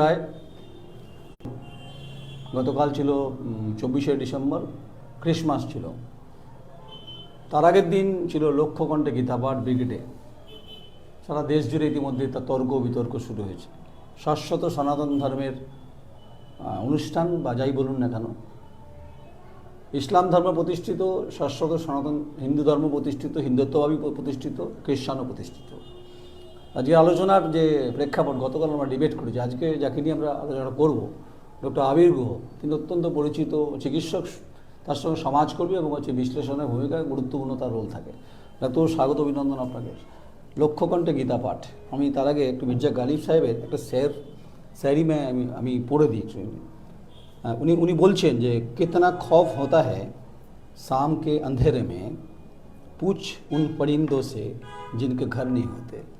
রায় গতকাল ছিল চব্বিশে ডিসেম্বর, ক্রিসমাস ছিল। তার আগের দিন ছিল লক্ষ্যকণ্ঠে গীতাপাঠ, ব্রিগেডে। সারা দেশ জুড়ে ইতিমধ্যে তার তর্ক বিতর্ক শুরু হয়েছে। শাশ্বত সনাতন ধর্মের অনুষ্ঠান, বা যাই বলুন না কেন, ইসলাম ধর্ম প্রতিষ্ঠিত, শাশ্বত সনাতন হিন্দু ধর্ম প্রতিষ্ঠিত হিন্দুত্বভাবী প্রতিষ্ঠিত, খ্রিস্টানও প্রতিষ্ঠিত। যে আলোচনার যে প্রেক্ষাপট, গতকাল আমরা ডিবেট করেছি। আজকে যাকে নিয়ে আমরা আলোচনা করব, ডক্টর আবির গুহ। তিনি অত্যন্ত পরিচিত চিকিৎসক, তার সঙ্গে সমাজকর্মী এবং হচ্ছে বিশ্লেষণের ভূমিকা গুরুত্বপূর্ণ তার রোল থাকে। ডাক্তার স্বাগত, অভিনন্দন আপনাকে। লক্ষ্যকণ্ঠে গীতা পাঠ। আমি তার আগে একটু মির্জা গালিব সাহেবের একটা স্যার স্যারি মে আমি আমি পড়ে দিই হ্যাঁ উনি উনি বলছেন যে, কেতনা খফ হতা হ্যাঁ শামকে অন্ধেরে মে, পুছ উন পরিন্দো সে জিনকে ঘর নেই হতে।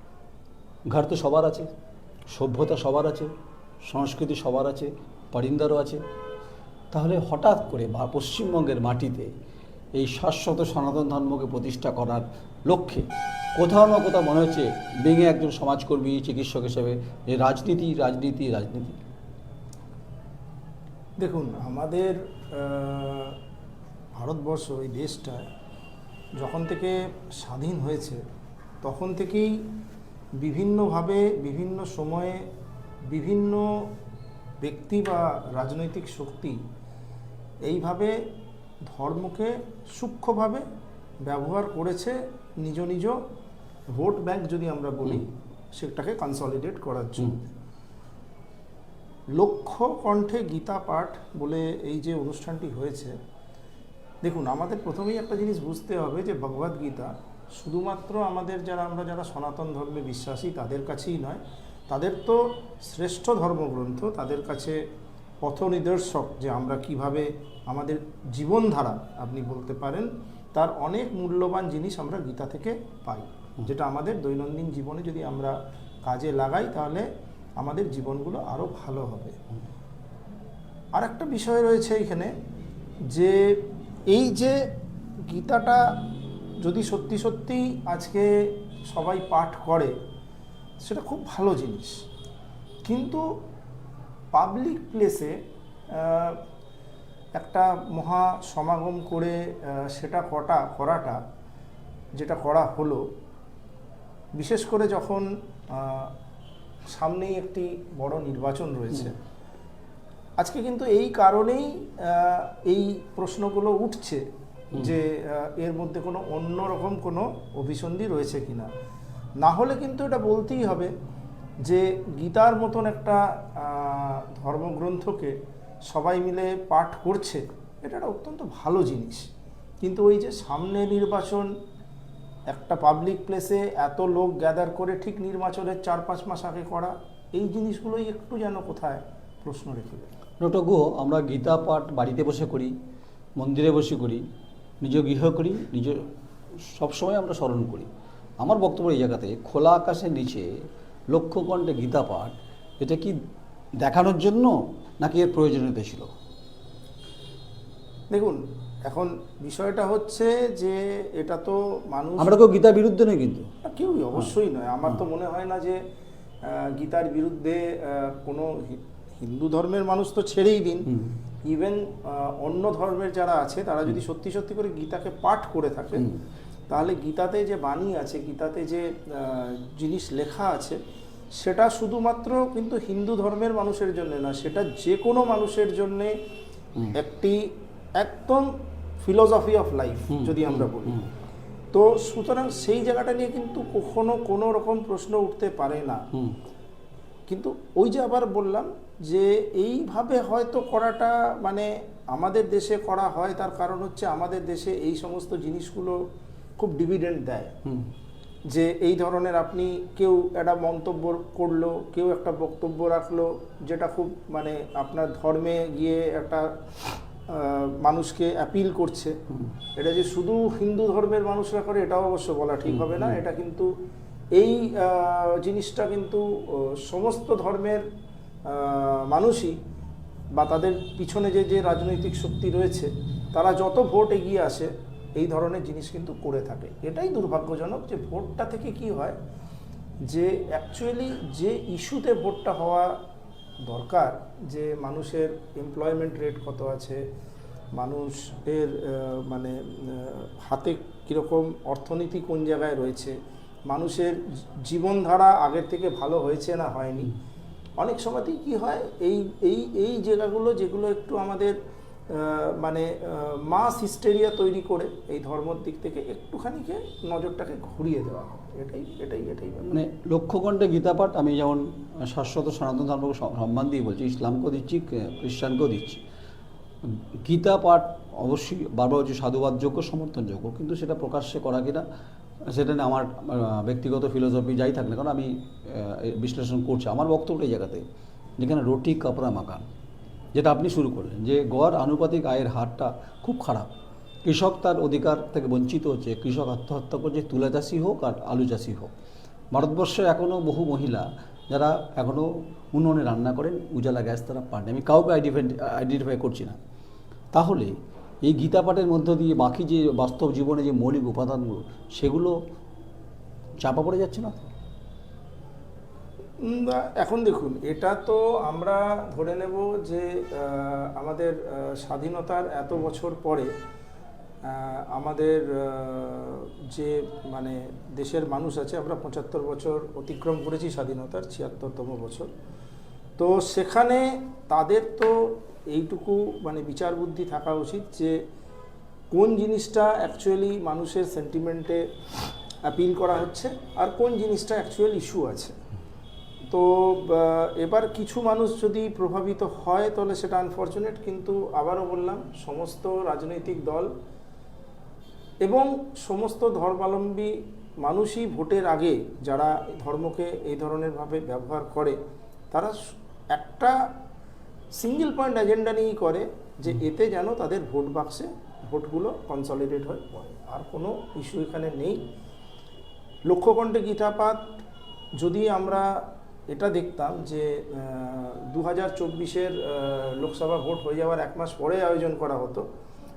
ঘর তো সবার আছে, সভ্যতা সবার আছে, সংস্কৃতি সবার আছে, পরিন্দারও আছে। তাহলে হঠাৎ করে বা পশ্চিমবঙ্গের মাটিতে এই শাশ্বত সনাতন ধর্মকে প্রতিষ্ঠা করার লক্ষ্যে কোথাও না কোথাও মনে হচ্ছে ভেঙে একজন সমাজকর্মী, চিকিৎসক হিসেবে যে রাজনীতি রাজনীতি রাজনীতি। দেখুন, আমাদের ভারতবর্ষ, এই দেশটা যখন থেকে স্বাধীন হয়েছে, তখন থেকেই বিভিন্নভাবে বিভিন্ন সময়ে বিভিন্ন ব্যক্তি বা রাজনৈতিক শক্তি এইভাবে ধর্মকে সূক্ষ্মভাবে ব্যবহার করেছে নিজ নিজ ভোট ব্যাংক যদি আমরা বলি সেটাকে কনসলিডেট করার জন্য। লক্ষ্য কণ্ঠে গীতা পাঠ বলে এই যে অনুষ্ঠানটি হয়েছে দেখুন আমাদের প্রথমেই একটা জিনিস বুঝতে হবে যে ভগবদ গীতা শুধুমাত্র আমাদের যারা, আমরা যারা সনাতন ধর্মে বিশ্বাসী, তাদের কাছেই নয়, তাদের তো শ্রেষ্ঠ ধর্মগ্রন্থ, তাদের কাছে পথ নিদর্শক যে আমরা কীভাবে আমাদের জীবনধারা, আপনি বলতে পারেন, তার অনেক মূল্যবান জিনিস আমরা গীতা থেকে পাই, যেটা আমাদের দৈনন্দিন জীবনে যদি আমরা কাজে লাগাই, তাহলে আমাদের জীবনগুলো আরও ভালো হবে। আর একটা বিষয় রয়েছে এখানে, যে এই যে গীতাটা যদি সত্যি সত্যি আজকে সবাই পাঠ করে সেটা খুব ভালো জিনিস। কিন্তু পাবলিক প্লেসে একটা মহা সমাগম করে সেটা কটা করাটা যেটা করা হলো বিশেষ করে যখন সামনেই একটি বড় নির্বাচন রয়েছে। আজকে কিন্তু এই কারণেই এই প্রশ্নগুলো উঠছে। যে এর মধ্যে কোনো অন্যরকম কোনো অভিসন্ধি রয়েছে কি না না হলে কিন্তু এটা বলতেই হবে যে গীতার মতন একটা ধর্মগ্রন্থকে সবাই মিলে পাঠ করছে এটা একটা অত্যন্ত ভালো জিনিস। কিন্তু ওই যে সামনে নির্বাচন একটা পাবলিক প্লেসে এত লোক গ্যাদার করে ঠিক নির্বাচনের চার পাঁচ মাস আগে করা এই জিনিসগুলোই একটু যেন কোথায় প্রশ্ন রেখে দেয়। ডক্টর আমরা গীতা পাঠ বাড়িতে বসে করি মন্দিরে বসে করি নিজ গৃহ করি নিজ সবসময় আমরা স্মরণ করি। আমার বক্তব্য এই জায়গাতে খোলা আকাশের নিচে লক্ষ্যকণ্ঠে গীতা পাঠ এটা কি দেখানোর জন্য নাকি এর প্রয়োজনীয়তা ছিল? দেখুন এখন বিষয়টা হচ্ছে যে এটা তো মানুষ আমরা কেউ গীতার বিরুদ্ধে নই কিন্তু। কেউই অবশ্যই নয়। আমার তো মনে হয় না যে গীতার বিরুদ্ধে কোনো হিন্দু ধর্মের মানুষ তো ছেড়েই দিন। ইভেন অন্য ধর্মের যারা আছে তারা যদি সত্যি সত্যি করে গীতাকে পাঠ করে থাকে তাহলে গীতাতে যে বাণী আছে গীতাতে যে জিনিস লেখা আছে সেটা শুধুমাত্র কিন্তু হিন্দু ধর্মের মানুষের জন্য না সেটা যে কোনো মানুষের জন্যে একটি একদম ফিলোসফি অফ লাইফ যদি আমরা বলি। তো সুতরাং সেই জায়গাটা নিয়ে কিন্তু কখনো কোনো রকম প্রশ্ন উঠতে পারে না। কিন্তু ওই যে আবার বললাম যে এইভাবে হয়তো করাটা মানে আমাদের দেশে করা হয় তার কারণ হচ্ছে আমাদের দেশে এই সমস্ত জিনিসগুলো খুব ডিভিডেন্ড দেয়। যে এই ধরনের আপনি কেউ একটা মন্তব্য করল কেউ একটা বক্তব্য রাখল যেটা খুব মানে আপনার ধর্মে গিয়ে একটা মানুষকে অ্যাপিল করছে। এটা যে শুধু হিন্দু ধর্মের মানুষরা করে এটাও অবশ্য বলা ঠিক হবে না। এটা কিন্তু এই জিনিসটা কিন্তু সমস্ত ধর্মের মানুষই বা তাদের পিছনে যে যে রাজনৈতিক শক্তি রয়েছে, তারা যত ভোট এগিয়ে আসে, এই ধরনের জিনিস কিন্তু করে থাকে। এটাই দুর্ভাগ্যজনক যে, ভোটটা থেকে কি হয় যে অ্যাকচুয়ালি যে ইস্যুতে ভোটটা হওয়া দরকার, যে মানুষের এমপ্লয়মেন্ট রেট কত আছে, মানুষের মানে হাতে কীরকম অর্থনীতি কোন জায়গায় রয়েছে মানুষের জীবনধারা আগের থেকে ভালো হয়েছে না হয়নি। অনেক সময়তেই কি হয়, এই এই এই জায়গাগুলো যেগুলো একটু আমাদের মানে মাস হিস্টেরিয়া তৈরি করে, এই ধর্মর দিক থেকে একটুখানিকে নজরটাকে ঘুরিয়ে দেওয়া হয় এটাই এটাই এটাই মানে লক্ষ্যকণ্ঠে গীতাপাঠ, আমি যেমন শাশ্বত সনাতন ধর্মকে সম্মান দিয়ে বলছি, ইসলামকেও দিচ্ছি খ্রিস্টানকেও দিচ্ছি। গীতা পাঠ অবশ্যই বারবার হচ্ছে সাধুবাদযোগ্য সমর্থনযোগ্য কিন্তু সেটা প্রকাশ্যে করা কিনা সেটা নিয়ে আমার ব্যক্তিগত ফিলোসফি যাই থাক না কারণ আমি বিশ্লেষণ করছি। আমার বক্তব্য এই জায়গাতে, যেখানে রুটি কাপড়া মাকান যেটা আপনি শুরু করলেন, যে গড় আনুপাতিক আয়ের হারটা খুব খারাপ। কৃষক তার অধিকার থেকে বঞ্চিত হচ্ছে, কৃষক আত্মহত্যা করছে, তুলা চাষি হোক আর আলু চাষি হোক। ভারতবর্ষে এখনও বহু মহিলা, যারা এখনও উনুনে রান্না করেন, উজালা গ্যাস তারা পান আমি কাউকে আইডেন্টিফাই আইডেন্টিফাই করছি না। তাহলে এই গীতা পাঠের মধ্য দিয়ে বাকি যে বাস্তব জীবনে যে মৌলিক উপাদানগুলো, সেগুলো চাপা পড়ে যাচ্ছে না? এখন দেখুন, এটা তো আমরা ধরে নেব যে আমাদের স্বাধীনতার এত বছর পরে আমাদের যে মানে দেশের মানুষ আছে, আমরা পঁচাত্তর বছর অতিক্রম করেছি স্বাধীনতার, ছিয়াত্তরতম বছর তো সেখানে তাদের তো এইটুকু মানে বিচার বুদ্ধি থাকা উচিত যে কোন জিনিসটা অ্যাকচুয়ালি মানুষের সেন্টিমেন্টে অ্যাপিল করা হচ্ছে আর কোন জিনিসটা অ্যাকচুয়াল ইস্যু আছে। তো এবার কিছু মানুষ যদি প্রভাবিত হয় তাহলে সেটা আনফর্চুনেট কিন্তু আবারও বললাম, সমস্ত রাজনৈতিক দল এবং সমস্ত ধর্মাবলম্বী মানুষই ভোটের আগে যারা ধর্মকে এই ধরনের ভাবে ব্যবহার করে, তারা একটা সিঙ্গেল পয়েন্ট এজেন্ডা নিয়েই করে যে এতে যেন তাদের ভোট বাক্সে ভোটগুলো কনসলিডেট হয়ে পড়ে আর কোনো ইস্যু এখানে নেই লক্ষ্যকণ্ঠে গীতাপাত যদি আমরা এটা দেখতাম যে দু হাজার চব্বিশের লোকসভা ভোট হয়ে যাওয়ার এক মাস পরে আয়োজন করা হতো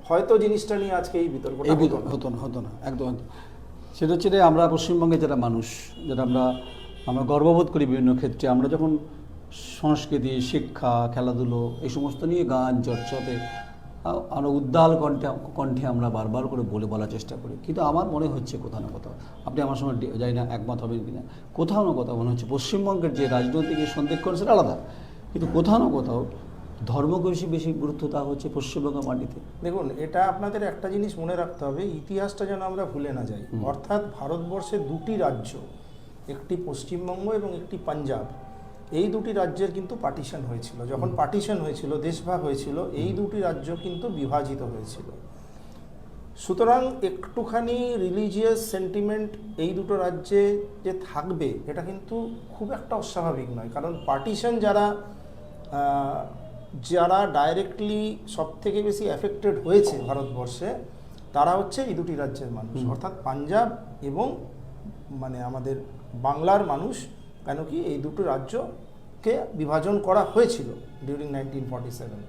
হয়তো জিনিসটা নিয়ে আজকে এই বিতর্ক। হতো না হতো না একদম। সেটা হচ্ছে যে আমরা পশ্চিমবঙ্গে যারা মানুষ যারা আমরা আমরা গর্ববোধ করি বিভিন্ন ক্ষেত্রে আমরা যখন সংস্কৃতি শিক্ষা খেলাধুলো এই সমস্ত নিয়ে গান চর্চাতে আমরা উদ্দাল কণ্ঠে কণ্ঠে আমরা বারবার করে বলে বলার চেষ্টা করি। কিন্তু আমার মনে হচ্ছে কোথাও না কোথাও আপনি আমার সঙ্গে জানি না একমত হবেন কিনা কোথাও না কোথাও মনে হচ্ছে পশ্চিমবঙ্গের যে রাজনৈতিক সন্দেক্ষণ সেটা আলাদা। কিন্তু কোথাও না কোথাও ধর্মকে বেশি বেশি গুরুত্ব দেওয়া হচ্ছে পশ্চিমবঙ্গের মাটিতে। দেখুন এটা আপনাদের একটা জিনিস মনে রাখতে হবে ইতিহাসটা যেন আমরা ভুলে না যাই। অর্থাৎ ভারতবর্ষে দুটি রাজ্য একটি পশ্চিমবঙ্গ এবং একটি পাঞ্জাব। এই দুটি রাজ্যের কিন্তু পার্টিশন হয়েছিল। যখন পার্টিশন হয়েছিল দেশভাগ হয়েছিল এই দুটি রাজ্য কিন্তু বিভাজিত হয়েছিল। সুতরাং একটুখানি রিলিজিয়াস সেন্টিমেন্ট এই দুটো রাজ্যে যে থাকবে এটা কিন্তু খুব একটা অস্বাভাবিক নয়। কারণ পার্টিশন যারা যারা ডাইরেক্টলি সব থেকে বেশি অ্যাফেক্টেড হয়েছে ভারতবর্ষে তারা হচ্ছে এই দুটি রাজ্যের মানুষ। অর্থাৎ পাঞ্জাব এবং মানে আমাদের বাংলার মানুষ কেন কি এই দুটো রাজ্যকে বিভাজন করা হয়েছিল ডিউরিং নাইনটিন ফর্টি সেভেন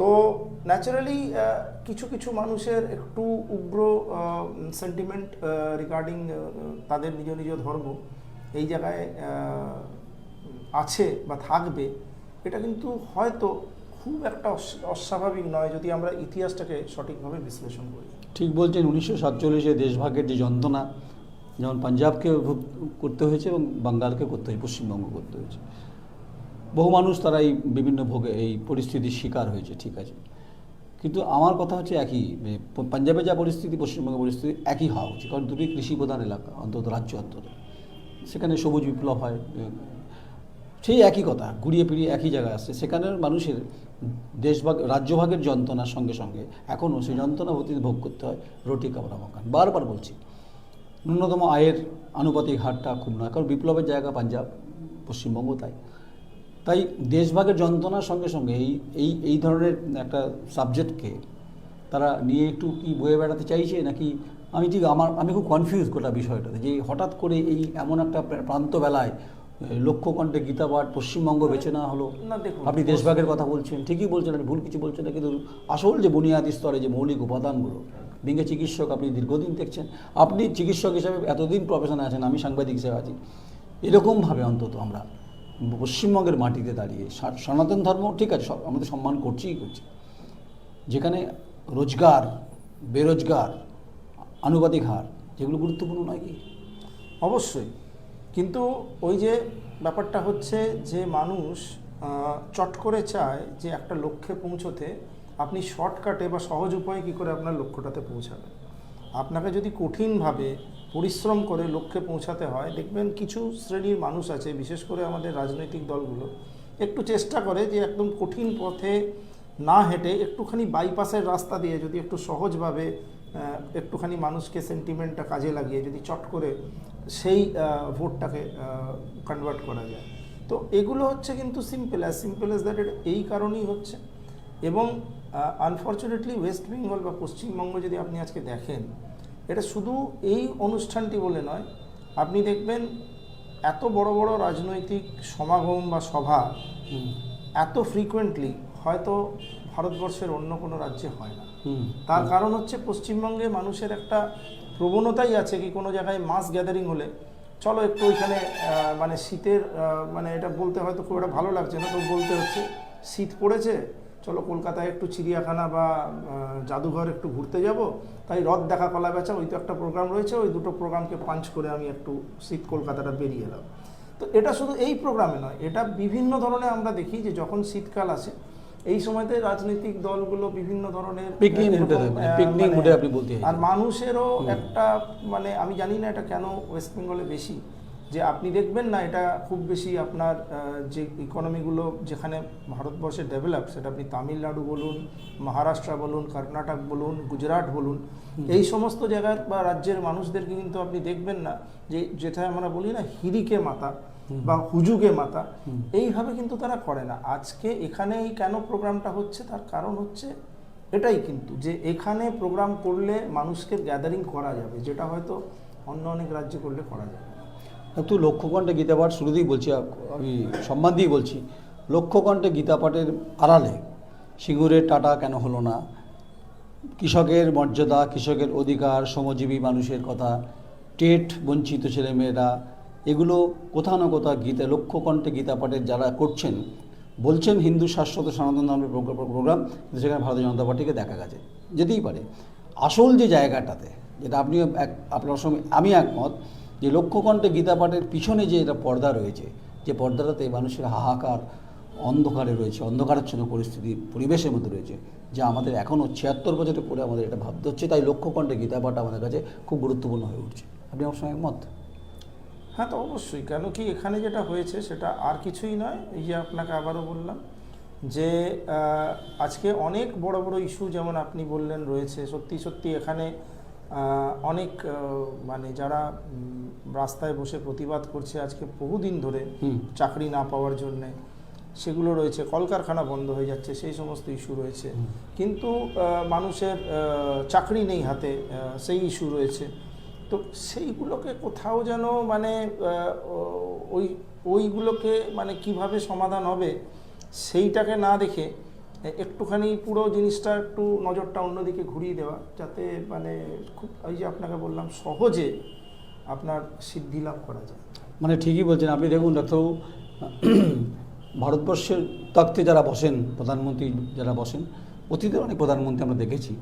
তো ন্যাচারালি কিছু কিছু মানুষের একটু উগ্র সেন্টিমেন্ট রিগার্ডিং তাদের নিজ নিজ ধর্ম এই জায়গায় আছে বা থাকবে, এটা কিন্তু হয়তো খুব একটা অস্বাভাবিক নয় যদি আমরা ইতিহাসটাকে সঠিকভাবে বিশ্লেষণ করি। ঠিক বলছেন, উনিশশো সাতচল্লিশে দেশভাগের যে যন্ত্রণা যেমন পাঞ্জাবকে করতে হয়েছে এবং বাঙ্গালকে করতে হয়েছে, পশ্চিমবঙ্গ করতে হয়েছে। বহু মানুষ তারা এই বিভিন্ন ভোগে, এই পরিস্থিতির শিকার হয়েছে, ঠিক আছে। কিন্তু আমার কথা হচ্ছে একই পাঞ্জাবে যা পরিস্থিতি পশ্চিমবঙ্গের পরিস্থিতি একই হওয়া উচিত। কারণ দুটি কৃষি প্রধান এলাকা, অন্তত রাজ্য অন্তরে সেখানে সবুজ বিপ্লব হয় সেই একই কথা, ঘুরিয়ে ফিরিয়ে একই জায়গায় আসছে। সেখানের মানুষের দেশভাগ, রাজ্যভাগের যন্ত্রণার সঙ্গে সঙ্গে এখনও সেই যন্ত্রণা ভোগ করতে হয়, রুটি, কাপড়া মকান বারবার বলছি ন্যূনতম আয়ের আনুপাতিক হারটা খুব নয় কারণ বিপ্লবের জায়গা পাঞ্জাব পশ্চিমবঙ্গ তাই। তাই দেশভাগের যন্ত্রণার সঙ্গে সঙ্গে এই এই এই ধরনের একটা সাবজেক্টকে তারা নিয়ে একটু কি বয়ে বেড়াতে চাইছে নাকি আমি ঠিক আমার আমি খুব কনফিউজ গোটা বিষয়টাতে যে হঠাৎ করে এই এমন একটা প্রা- প্রান্তবেলায় লক্ষ্যকণ্ঠে গীতাপাঠ পশ্চিমবঙ্গ বেছে নেওয়া হলো। আপনি দেশভাগের কথা বলছেন ঠিকই বলছেন আপনি ভুল কিছু বলছেন না কিন্তু আসল যে বুনিয়াদি স্তরে যে মৌলিক উপাদানগুলো বিজ্ঞ চিকিৎসক আপনি দীর্ঘদিন দেখছেন। আপনি চিকিৎসক হিসাবে এতদিন প্রফেশনে আছেন, আমি সাংবাদিক হিসেবে আছি। এরকমভাবে অন্তত আমরা পশ্চিমবঙ্গের মাটিতে দাঁড়িয়ে সনাতন ধর্ম ঠিক আছে, সব আমাদের সম্মান করছেই করছি। যেখানে রোজগার, বেরোজগার, আনুপাতিক হার, যেগুলো গুরুত্বপূর্ণ নয় কি? অবশ্যই। কিন্তু ওই যে ব্যাপারটা হচ্ছে যে মানুষ চট করে চায় যে একটা লক্ষ্যে পৌঁছতে আপনি শর্টকাটে বা সহজ উপায়ে কী করে আপনার লক্ষ্যটাতে পৌঁছাবেন? আপনাকে যদি কঠিনভাবে পরিশ্রম করে লক্ষ্যে পৌঁছাতে হয়, দেখবেন কিছু শ্রেণির মানুষ আছে, বিশেষ করে আমাদের রাজনৈতিক দলগুলো, একটু চেষ্টা করে যে একদম কঠিন পথে না হেঁটে একটুখানি বাইপাসের রাস্তা দিয়ে যদি একটু সহজভাবে একটুখানি মানুষকে সেন্টিমেন্টটা কাজে লাগিয়ে যদি চট করে সেই ভোটটাকে কনভার্ট করা যায়। তো এগুলো হচ্ছে কিন্তু simple as simple as that এই কারণেই হচ্ছে। এবং আনফর্চুনেটলি ওয়েস্ট বেঙ্গল বা পশ্চিমবঙ্গ যদি আপনি আজকে দেখেন এটা শুধু এই অনুষ্ঠানটি বলে নয় আপনি দেখবেন এত বড় বড় রাজনৈতিক সমাগম বা সভা এত ফ্রিকুয়েন্টলি হয়তো ভারতবর্ষের অন্য কোনো রাজ্যে হয় না। তার কারণ হচ্ছে পশ্চিমবঙ্গে মানুষের একটা প্রবণতাই আছে কি কোনো জায়গায় মাস গ্যাদারিং হলে চলো একটু ওইখানে মানে শীতের মানে এটা বলতে হয়তো খুব একটা ভালো লাগছে না তো বলতে হচ্ছে শীত পড়েছে চলো কলকাতায় একটু চিড়িয়াখানা বা জাদুঘর একটু ঘুরতে যাব। তাই রথ দেখা কলা বেচা ওই তো একটা প্রোগ্রাম রয়েছে ওই দুটো প্রোগ্রামকে পাঞ্চ করে আমি একটু শীত কলকাতাটা বেরিয়ে এলাম। তো এটা শুধু এই প্রোগ্রামে নয় এটা বিভিন্ন ধরনের আমরা দেখি যে যখন শীতকাল আসে এই সময়তে রাজনৈতিক দলগুলো বিভিন্ন ধরনের মানে মানে-। আর মানুষেরও একটা মানে আমি জানি না এটা কেন ওয়েস্ট বেঙ্গলে বেশি যে আপনি দেখবেন না এটা খুব বেশি আপনার যে ইকোনমিগুলো যেখানে ভারতবর্ষে ডেভেলপ সেটা আপনি তামিলনাড়ু বলুন মহারাষ্ট্র বলুন কর্ণাটক বলুন গুজরাট বলুন এই সমস্ত জায়গার বা রাজ্যের মানুষদেরকে কিন্তু আপনি দেখবেন না যে যেটা আমরা বলি না হিরিকে মাতা বা হুজুগে মাতা এইভাবে কিন্তু তারা করে না। আজকে এখানে এই কেন প্রোগ্রামটা হচ্ছে? তার কারণ হচ্ছে এটাই কিন্তু যে এখানে প্রোগ্রাম করলে মানুষকে গ্যাদারিং করা যাবে যেটা হয়তো অন্য অনেক রাজ্যে করলে করা যাবে। না। একটু লক্ষ্যকণ্ঠে গীতাপাঠ শুরুতেই বলছি আমি সম্মান দিয়ে বলছি। লক্ষ্যকণ্ঠে গীতাপাঠের আড়ালে সিঙ্গুরের টাটা কেন হলো না? কৃষকের মর্যাদা, কৃষকের অধিকার, শ্রমজীবী মানুষের কথা, টেট বঞ্চিত ছেলেমেয়েরা, এগুলো কোথাও না কোথাও গীতা, লক্ষ্যকণ্ঠে গীতাপাঠের যারা করছেন, বলছেন হিন্দু শাশ্বত সনাতন ধর্মের প্রোগ্রাম, কিন্তু সেখানে ভারতীয় জনতা পার্টিকে দেখা গেছে। যেতেই পারে। আসল যে জায়গাটাতে, যেটা আপনিও এক আপনার সঙ্গে আমি একমত যে লক্ষ্যকণ্ঠে গীতাপাঠের পিছনে যে এটা পর্দা রয়েছে, যে পর্দাটাতে মানুষের হাহাকার অন্ধকারে রয়েছে, অন্ধকারাচ্ছন্ন পরিস্থিতি, পরিবেশের মধ্যে রয়েছে, যা আমাদের এখনও ছিয়াত্তর বছরের পরে আমাদের এটা ভাবতে হচ্ছে। তাই লক্ষ্যকণ্ঠে গীতাপাঠ আমাদের কাছে খুব গুরুত্বপূর্ণ হয়ে উঠছে। আপনি আমার সঙ্গে একমত? হ্যাঁ তো অবশ্যই। কেন কি এখানে যেটা হয়েছে সেটা আর কিছুই নয়। এই যে আপনাকে আবারও বললাম যে আজকে অনেক বড় বড় ইস্যু যেমন আপনি বললেন রয়েছে। সত্যি সত্যি এখানে অনেক মানে যারা রাস্তায় বসে প্রতিবাদ করছে আজকে বহুদিন ধরে চাকরি না পাওয়ার জন্যে সেগুলো রয়েছে কলকারখানা বন্ধ হয়ে যাচ্ছে সেই সমস্ত ইস্যু রয়েছে। কিন্তু মানুষের চাকরি নেই হাতে সেই ইস্যু রয়েছে। তো সেইগুলোকে কোথাও যেন মানে ওই ওইগুলোকে মানে কীভাবে সমাধান হবে সেইটাকে না দেখে একটুখানি পুরো জিনিসটা একটু নজরটা অন্যদিকে ঘুরিয়ে দেওয়া, যাতে মানে খুব ওই যে আপনাকে বললাম, সহজে আপনার সিদ্ধি লাভ করা যায়। মানে ঠিকই বলছেন। আপনি দেখুন ডাক্তারবাবু ভারতবর্ষের তত্ত্বে যারা বসেন, প্রধানমন্ত্রী যারা বসেন অতীতে অনেক প্রধানমন্ত্রী আমরা দেখেছি।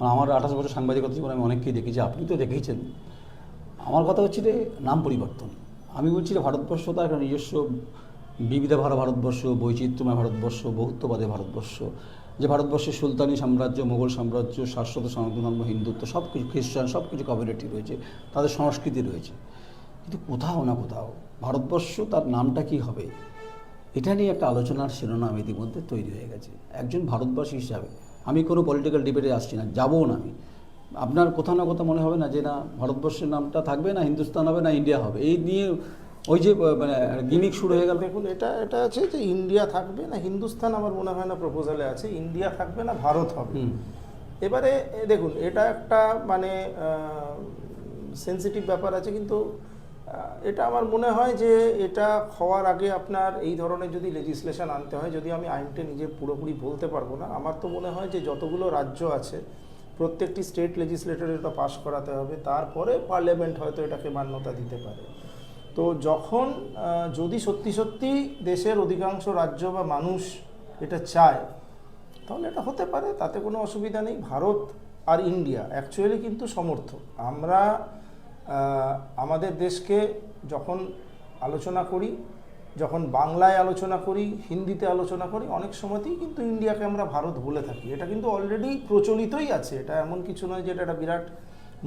মানে আমার আঠাশ বছর সাংবাদিকতা জীবনে আমি অনেককেই দেখেছি, আপনি তো দেখেইছেন। আমার কথা হচ্ছে যে, নাম পরিবর্তন। আমি বলছি যে, ভারতবর্ষ তার একটা নিজস্ব বিবিধা ভারত ভারতবর্ষ, বৈচিত্র্যময় ভারতবর্ষ, বহুত্ববাদী ভারতবর্ষ। যে ভারতবর্ষের সুলতানি সাম্রাজ্য, মোগল সাম্রাজ্য, শাশ্বত সনাতন ধর্ম হিন্দুত্ব সব কিছু খ্রিস্টান সব কিছু কমিউনিটি রয়েছে, তাদের সংস্কৃতি রয়েছে। কিন্তু কোথাও না কোথাও ভারতবর্ষ তার নামটা কি হবে, এটা নিয়ে একটা আলোচনার শিরোনাম ইতিমধ্যে তৈরি হয়ে গেছে। একজন ভারতবাসী হিসাবে আমি কোনো পলিটিক্যাল ডিবেটে আসছি না যাবও না আমি। আপনার কোথাও না কোথাও মনে হবে না যে না, ভারতবর্ষের নামটা থাকবে না, হিন্দুস্তান হবে না, ইন্ডিয়া হবে। এই নিয়ে ওই যে মানে গিমিক শুরু হয়ে গেল। দেখুন এটা এটা আছে যে ইন্ডিয়া থাকবে না হিন্দুস্তান আমার মনে হয় না প্রপোজালে আছে ইন্ডিয়া থাকবে না ভারত হবে। এবারে দেখুন এটা একটা মানে সেন্সিটিভ ব্যাপার আছে কিন্তু এটা আমার মনে হয় যে এটা হওয়ার আগে আপনার এই ধরনের যদি লেজিসলেশন আনতে হয় যদি আমি আইনটা নিজে পুরোপুরি বলতে পারব না আমার তো মনে হয় যে যতগুলো রাজ্য আছে প্রত্যেকটি স্টেট লেজিসলেটর এটা পাশ করাতে হবে তারপরে পার্লামেন্ট হয়তো এটাকে মান্যতা দিতে পারে। তো যখন যদি সত্যি সত্যি দেশের অধিকাংশ রাজ্য বা মানুষ এটা চায়, তাহলে এটা হতে পারে, তাতে কোনো অসুবিধা নেই। ভারত আর ইন্ডিয়া অ্যাকচুয়ালি কিন্তু সমর্থক। আমরা আমাদের দেশকে যখন আলোচনা করি, যখন বাংলায় আলোচনা করি, হিন্দিতে আলোচনা করি, অনেক সময়তেই কিন্তু ইন্ডিয়াকে আমরা ভারত বলে থাকি। এটা কিন্তু অলরেডি প্রচলিতই আছে। এটা এমন কিছু নয় যে এটা একটা বিরাট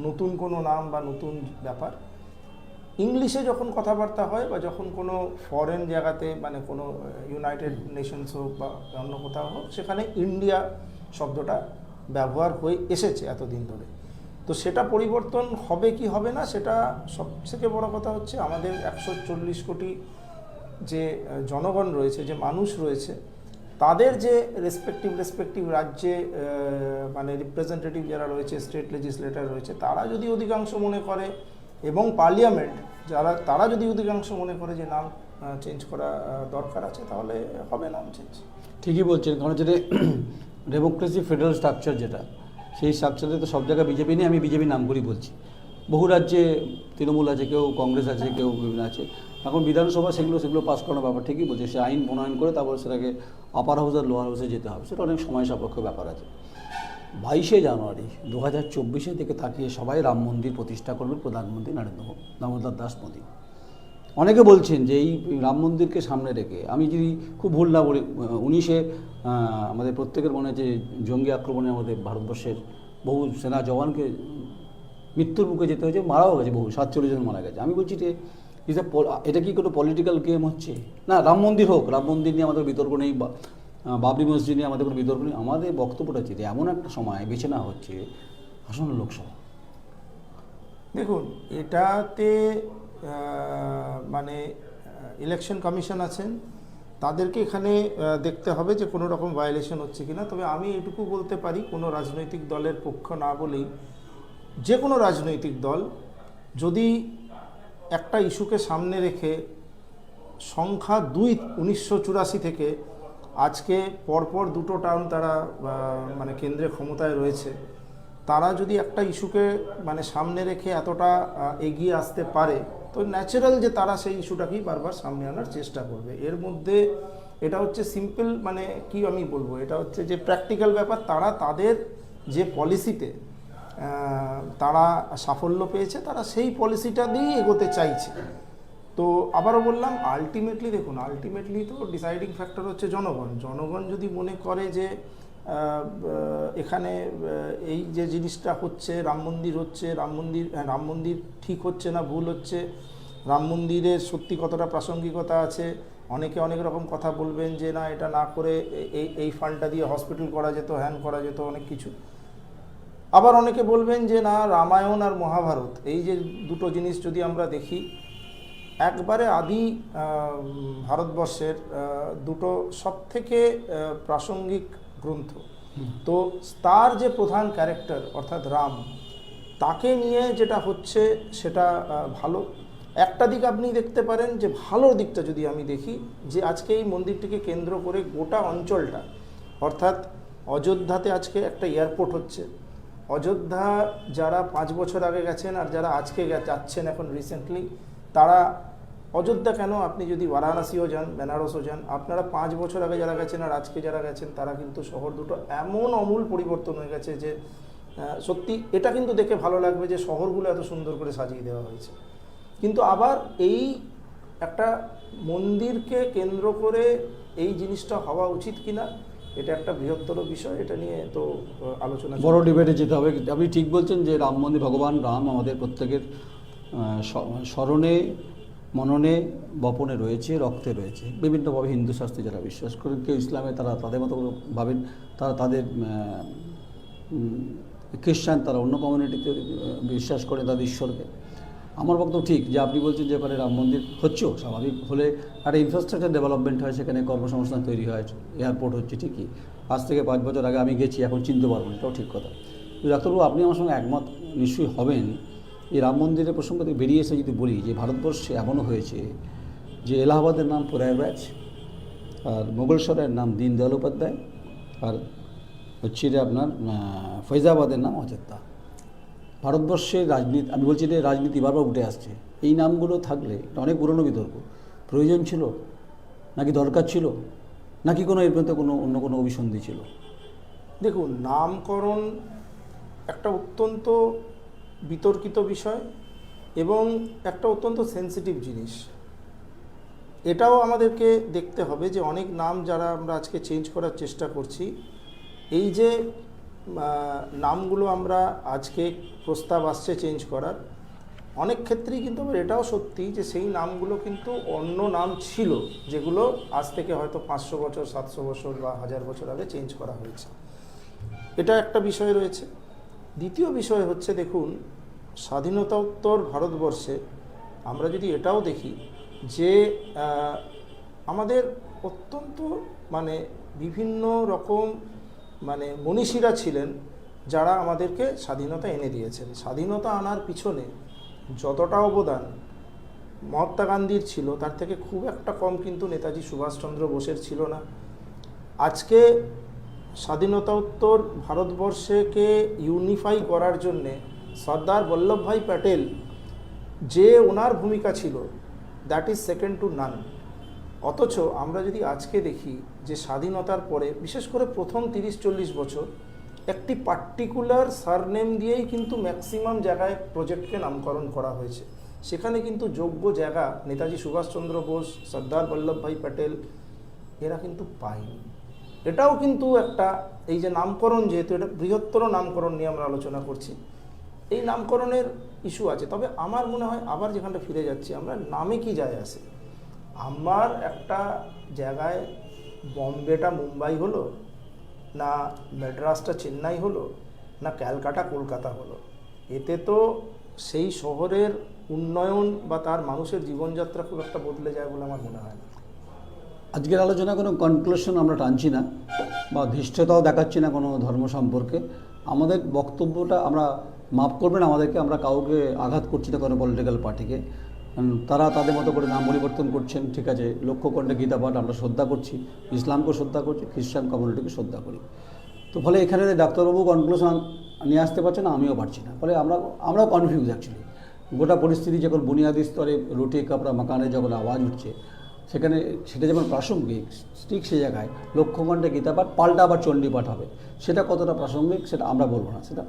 নতুন কোনো নাম বা নতুন ব্যাপার। ইংলিশে যখন কথাবার্তা হয় বা যখন কোনো ফরেন জায়গাতে মানে কোনো ইউনাইটেড নেশনস হোক বা অন্য কোথাও হোক, সেখানে ইন্ডিয়া শব্দটা ব্যবহার হয়ে এসেছে এতদিন ধরে। তো সেটা পরিবর্তন হবে কি হবে না, সেটা সব থেকে বড় কথা হচ্ছে আমাদের একশো চল্লিশ কোটি যে জনগণ রয়েছে, যে মানুষ রয়েছে, তাদের যে রেসপেক্টিভ রেসপেক্টিভ রাজ্যে মানে রিপ্রেজেন্টেটিভ যারা রয়েছে স্টেট লেজিসলেটর রয়েছে, তারা যদি অধিকাংশ মনে করে এবং পার্লিয়ামেন্ট, যারা, তারা যদি অধিকাংশ মনে করে যে নাম চেঞ্জ করা দরকার আছে, তাহলে হবে নাম চেঞ্জ ঠিকই বলছেন, কারণ যেটা ডেমোক্রেসি ফেডারেল স্ট্রাকচার যেটা, সেই স্ট্রাকচারে তো সব জায়গায় বিজেপি নেই, আমি বিজেপি নাম করেই বলছি। বহু রাজ্যে তৃণমূল আছে, কেউ কংগ্রেস আছে, কেউ বিভিন্ন আছে। এখন বিধানসভা সেগুলো সেগুলো পাস করানোর ব্যাপার, ঠিকই বলছে, সে আইন প্রণয়ন করে তারপর সেটাকে আপার হাউস আর লোয়ার হাউসে যেতে হবে, সেটা অনেক সময় সাপেক্ষ ব্যাপার আছে। বাইশে জানুয়ারি দু হাজার চব্বিশে থেকে তাকিয়ে সবাই রাম মন্দির প্রতিষ্ঠা করবে প্রধানমন্ত্রী নরেন্দ্র দামোদর দাস মোদী। অনেকে বলছেন যে এই রাম মন্দিরকে সামনে রেখে, আমি যদি খুব ভুল না বলি, উনিশে আমাদের প্রত্যেকের মনে যে জঙ্গি আক্রমণে আমাদের ভারতবর্ষের বহু সেনা জওয়ানকে মৃত্যুর মুখে যেতে হয়েছে, মারাও গেছে বহু, সাতচল্লিশ জন মারা গেছে। আমি বলছি যে ইজ এটা কি কোনো পলিটিক্যাল গেম হচ্ছে? না, রাম মন্দির হোক, রাম মন্দির নিয়ে আমাদের বিতর্ক নেই বাবরি মসজিদ নিয়ে আমাদের কোনো বিতর্ক নেই। আমাদের বক্তব্যটা হচ্ছে যে, এমন একটা সময় বেছে না হচ্ছে আসন্ন লোকসভা। দেখুন, এটাতে মানে ইলেকশন কমিশন আছেন, তাদেরকে এখানে দেখতে হবে যে কোনো রকম ভায়োলেশন হচ্ছে কি না তবে আমি এটুকু বলতে পারি, কোনো রাজনৈতিক দলের পক্ষ না বলেই যে কোনো রাজনৈতিক দল যদি একটা ইস্যুকে সামনে রেখে সংখ্যা দুই উনিশশো থেকে আজকে পরপর দুটো টার্ম তারা মানে কেন্দ্রে ক্ষমতায় রয়েছে। তারা যদি একটা ইস্যুকে মানে সামনে রেখে এতটা এগিয়ে আসতে পারে, তো ন্যাচারাল যে তারা সেই ইস্যুটাকেই বারবার সামনে আনার চেষ্টা করবে। এর মধ্যে এটা হচ্ছে সিম্পল মানে কি আমি বলব? এটা হচ্ছে যে প্র্যাকটিক্যাল ব্যাপার, তারা তাদের যে পলিসিতে তারা সাফল্য পেয়েছে, তারা সেই পলিসিটা দিয়েই এগোতে চাইছে। তো আবারও বললাম আলটিমেটলি দেখুন আলটিমেটলি তো ডিসাইডিং ফ্যাক্টর হচ্ছে জনগণ। জনগণ যদি মনে করে যে এখানে এই যে জিনিসটা হচ্ছে রাম মন্দির হচ্ছে রাম মন্দির আহ, রাম মন্দির ঠিক হচ্ছে না ভুল হচ্ছে রাম মন্দিরের সত্যি কতটা প্রাসঙ্গিকতা আছে অনেকে অনেক রকম কথা বলবেন যে না এটা না করে এই এই ফান্ডটা দিয়ে হসপিটাল করা যেত হ্যান করা যেত অনেক কিছু। আবার অনেকে বলবেন যে না রামায়ণ আর মহাভারত এই যে দুটো জিনিস যদি আমরা দেখি একবারে আদি ভারতবর্ষের দুটো সবথেকে প্রাসঙ্গিক গ্রন্থ। তো তার যে প্রধান ক্যারেক্টার অর্থাৎ রাম তাকে নিয়ে যেটা হচ্ছে সেটা ভালো। একটা দিক আপনি দেখতে পারেন যে ভালো দিকটা যদি আমি দেখি যে আজকে এই মন্দিরটিকে কেন্দ্র করে গোটা অঞ্চলটা অর্থাৎ অযোধ্যাতে আজকে একটা এয়ারপোর্ট হচ্ছে। অযোধ্যা যারা পাঁচ বছর আগে গেছেন আর যারা আজকে যাচ্ছেন এখন রিসেন্টলি তারা অযোধ্যা কেন? আপনি যদি বারাণসীও যান, বেনারসও যান, আপনারা পাঁচ বছর আগে যারা গেছেন আর আজকে যারা গেছেন, তারা কিন্তু শহর দুটো এমন অমূল পরিবর্তন হয়ে গেছে যে সত্যি এটা কিন্তু দেখে ভালো লাগবে যে শহরগুলো এত সুন্দর করে সাজিয়ে দেওয়া হয়েছে। কিন্তু আবার এই একটা মন্দিরকে কেন্দ্র করে এই জিনিসটা হওয়া উচিত কিনা, এটা একটা বৃহত্তর বিষয়, এটা নিয়ে তো আলোচনা বড় ডিবেটে যেতে হবে। আপনি ঠিক বলছেন যে রাম মন্দির, ভগবান রাম আমাদের প্রত্যেকের স্মরণে মননে, বপনে রয়েছে, রক্তে রয়েছে। বিভিন্নভাবে হিন্দু শাস্ত্রে যারা বিশ্বাস করেন, কেউ ইসলামে তারা তাদের মতো ভাবেন, তারা তাদের খ্রিস্টান তারা অন্য কমিউনিটিতে বিশ্বাস করে তাদের ঈশ্বরকে। আমার বক্তব্য ঠিক যে আপনি বলছেন যে রাম মন্দির হচ্ছেও স্বাভাবিক হলে একটা ইনফ্রাস্ট্রাকচার ডেভেলপমেন্ট হয়, সেখানে কর্মসংস্থান তৈরি হয় এয়ারপোর্ট হচ্ছে ঠিকই। আজ থেকে পাঁচ বছর আগে আমি গেছি, এখন চিনতে পারব এটাও ঠিক কথা। ডাক্তারবাবু, আপনি আমার সঙ্গে একমত, নিশ্চয়ই হবেন। এই রাম মন্দিরের প্রসঙ্গ থেকে বেরিয়ে এসে যদি বলি যে ভারতবর্ষে এমনও হয়েছে যে এলাহাবাদের নাম প্রয়াগরাজ, আর মোগলসরের নাম দীনদয়াল উপাধ্যায়, আর হচ্ছে যে আপনার ফৈজাবাদের নাম অযোধ্যা। ভারতবর্ষের রাজনীতি, আমি বলছি যে রাজনীতি বারবার উঠে আসছে। এই নামগুলো থাকলে অনেক পুরনো বিতর্ক। প্রয়োজন ছিল? নাকি দরকার ছিল? নাকি কোনো এর মধ্যে কোনো, অন্য কোনো অভিসন্ধি ছিল? দেখুন, নামকরণ একটা অত্যন্ত বিতর্কিত বিষয় এবং একটা অত্যন্ত সেন্সিটিভ জিনিস। এটাও আমাদেরকে দেখতে হবে যে অনেক নাম যারা আমরা আজকে চেঞ্জ করার চেষ্টা করছি, এই যে নামগুলো আমরা আজকে প্রস্তাব আসছে চেঞ্জ করার, অনেক ক্ষেত্রেই কিন্তু আবার এটাও সত্যি যে সেই নামগুলো কিন্তু অন্য নাম ছিল, যেগুলো আজ থেকে হয়তো পাঁচশো বছর, সাতশো বছর বা হাজার বছর আগে চেঞ্জ করা হয়েছে। এটা একটা বিষয় রয়েছে। দ্বিতীয় বিষয় হচ্ছে দেখুন, স্বাধীনতোত্তর ভারতবর্ষে আমরা যদি এটাও দেখি যে আমাদের অত্যন্ত মানে বিভিন্ন রকম মানে মনীষীরা ছিলেন যারা আমাদেরকে স্বাধীনতা এনে দিয়েছেন। স্বাধীনতা আনার পিছনে যতটা অবদান মহাত্মা গান্ধীর ছিল, তার থেকে খুব একটা কম কিন্তু নেতাজি সুভাষচন্দ্র বোসের ছিল না। আজকে স্বাধীনতোত্তর ভারতবর্ষকে ইউনিফাই করার জন্যে সর্দার বল্লভভাই প্যাটেল যে ওনার ভূমিকা ছিল that is second to none অথচ আমরা যদি আজকে দেখি যে স্বাধীনতার পরে, বিশেষ করে প্রথম তিরিশ চল্লিশ বছর, একটি পার্টিকুলার সারনেম দিয়েই কিন্তু ম্যাক্সিমাম জায়গায় প্রজেক্টকে নামকরণ করা হয়েছে। সেখানে কিন্তু যোগ্য জায়গা নেতাজি সুভাষচন্দ্র বোস, সর্দার বল্লভভাই প্যাটেল, এরা কিন্তু পায়নি। এটাও কিন্তু একটা, এই যে নামকরণ যেহেতু, এটা বৃহত্তর নামকরণ নিয়ে আমরা আলোচনা করছি, এই নামকরণের ইস্যু আছে। তবে আমার মনে হয় আবার যেখানটা ফিরে যাচ্ছি আমরা, নামে কি যায় আসে আমার একটা জায়গায় বম্বেটা মুম্বাই হলো, না মেড্রাসটা চেন্নাই হলো, না ক্যালকাটা কলকাতা হলো, এতে তো সেই শহরের উন্নয়ন বা তার মানুষের জীবনযাত্রা খুব একটা বদলে যায় বলে আমার মনে হয় না। আজকের আলোচনা কোনো কনক্লুশন আমরা টানছি না বা ধৃষ্টতাও দেখাচ্ছি না কোনো ধর্ম সম্পর্কে। আমাদের বক্তব্যটা আমরা মাফ করবেন, আমাদেরকে আমরা কাউকে আঘাত করছি না কোনো পলিটিক্যাল পার্টিকে তারা তাদের মতো করে নাম পরিবর্তন করছেন, ঠিক আছে, লক্ষ্যকণ্ঠে গীতা পাঠ আমরা শ্রদ্ধা করছি ইসলামকে শ্রদ্ধা করছি, খ্রিস্টান কমিউনিটিকে শ্রদ্ধা করি। তো ফলে এখানে ডাক্তারবাবু কনক্লুশন নিয়ে আসতে পারছে না, আমিও পারছি না। ফলে আমরা, আমরাও কনফিউজ অ্যাকচুয়ালি গোটা পরিস্থিতি যখন বুনিয়াদি স্তরে রুটি, কাপড়া মাকানে যখন আওয়াজ উঠছে সেখানে সেটা যেমন প্রাসঙ্গিক, ঠিক সেই জায়গায় লক্ষ্যখণ্ডে গীতাপাঠ পাল্টা আবার চণ্ডীপাঠ হবে। সেটা কতটা প্রাসঙ্গিক সেটা আমরা বলব না। সেটা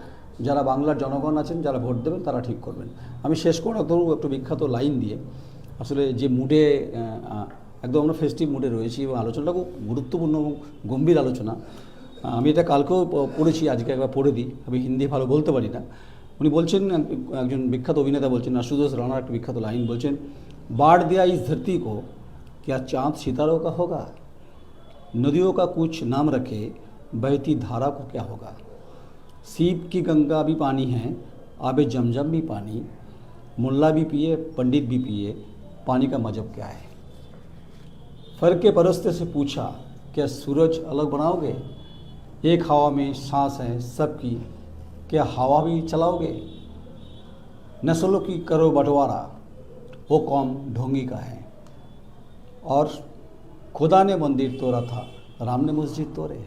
যারা বাংলার জনগণ আছেন, যারা ভোট দেবেন, তারা ঠিক করবেন। আমি শেষ করে ধরুন একটু বিখ্যাত লাইন দিয়ে। আসলে যে মুডে একদম আমরা ফেস্টিভ মুডে রয়েছি এবং আলোচনাটা খুব গুরুত্বপূর্ণ এবং গম্ভীর আলোচনা। আমি এটা কালকেও পড়েছি, আজকে একবার পড়ে দিই। আমি হিন্দি ভালো বলতে পারি না। উনি বলছেন একজন বিখ্যাত অভিনেতা বলছেন, আশুতোষ রানার একটা বিখ্যাত লাইন বলছেন, বাড় দেয়া ইস ধরতি কো क्या चाँद सितारों का होगा? नदियों का कुछ नाम रखे, बहती धारा को क्या होगा? सीप की गंगा भी पानी है, आबे जमजम भी पानी, मुल्ला भी पिए, पंडित भी पिए, पानी का मजब क्या है? फर के परस्ते से पूछा, क्या सूरज अलग बनाओगे? एक हवा में सांस है सबकी, क्या हवा भी चलाओगे? नस्लों की करो बंटवारा, वो कौम ढोंगी का है। और खुदा ने मंदिर तोड़ा था राम ने मस्जिद तोड़े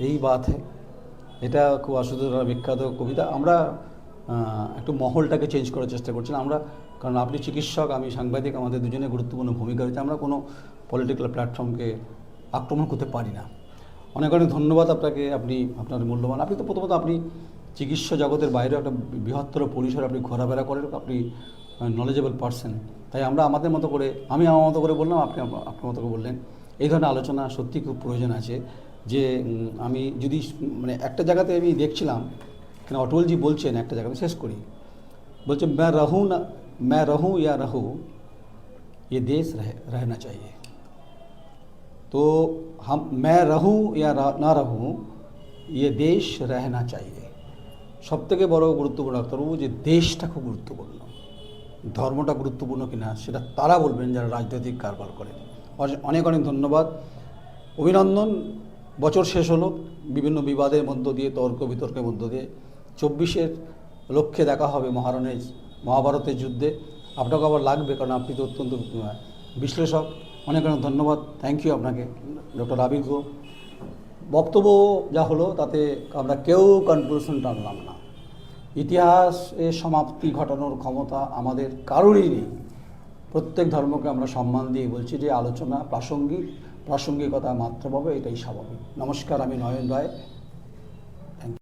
এই বাত হ্যাঁ এটা খুব আশুতোষ রায়ের বিখ্যাত কবিতা আমরা আহ, একটু মহলটাকে চেঞ্জ করার চেষ্টা করছি না আমরা কারণ আপনি চিকিৎসক আমি সাংবাদিক আমাদের দুজনে গুরুত্বপূর্ণ ভূমিকা রয়েছে আমরা কোনো পলিটিক্যাল প্ল্যাটফর্মকে আক্রমণ করতে পারি না অনেক অনেক ধন্যবাদ আপনাকে আপনি আপনার মূল্যবান আপনি তো প্রথমত আপনি চিকিৎসা জগতের বাইরে একটা বৃহত্তর পরিসরে আপনি ঘোরাফেরা করেন আপনি নলেজেবল পার্সন তাই আমরা আমাদের মতো করে আমি আমার মতো করে বললাম আপনি আপ- আপনার মতো করে বললেন এই ধরনের আলোচনা সত্যি খুব প্রয়োজন আছে যে উম, আমি যদি স- মানে একটা জায়গাতে আমি দেখছিলাম কেন অটলজি বলছেন একটা জায়গাতে শেষ করি বলছে मैं रहूँ না मैं रहूँ या रहूँ ये देश रह रहना चाहिए तो हम मैं रहूँ या रह- না रहूँ ये देश रहना चाहिए সব থেকে বড় গুরুত্বপূর্ণ ডাক্তারবাবু যে দেশটা খুব গুরুত্বপূর্ণ ধর্মটা গুরুত্বপূর্ণ কিনা সেটা তারা বলবেন যারা রাজনৈতিক কারবার অনে- অনেক অনেক ধন্যবাদ। অভিনন্দন। বছর শেষ হলো, বিভিন্ন বিবাদের মধ্য দিয়ে, তর্ক বিতর্কের মধ্য দিয়ে। চব্বিশের লক্ষ্যে দেখা হবে মহারণের মহাভারতের যুদ্ধে। আপনাকে আবার লাগবে কারণ আপনি তো অত্যন্ত বিশ্লেষক। অনেক অনেক ধন্যবাদ। থ্যাংক ইউ আপনাকে, ডক্টর আবির বক্তব্য যা হলো, তাতে আমরা কেউ কনক্লুশন টানলাম না। ইতিহাসে সমাপ্তি ঘটানোর ক্ষমতা আমাদের কারোরই নেই। প্রত্যেক ধর্মকে আমরা সম্মান দিয়ে বলছি যে আলোচনা প্রাসঙ্গিক, প্রাসঙ্গিকতা মাত্র পাবে, এটাই স্বাভাবিক। নমস্কার, আমি নয়ন রায়।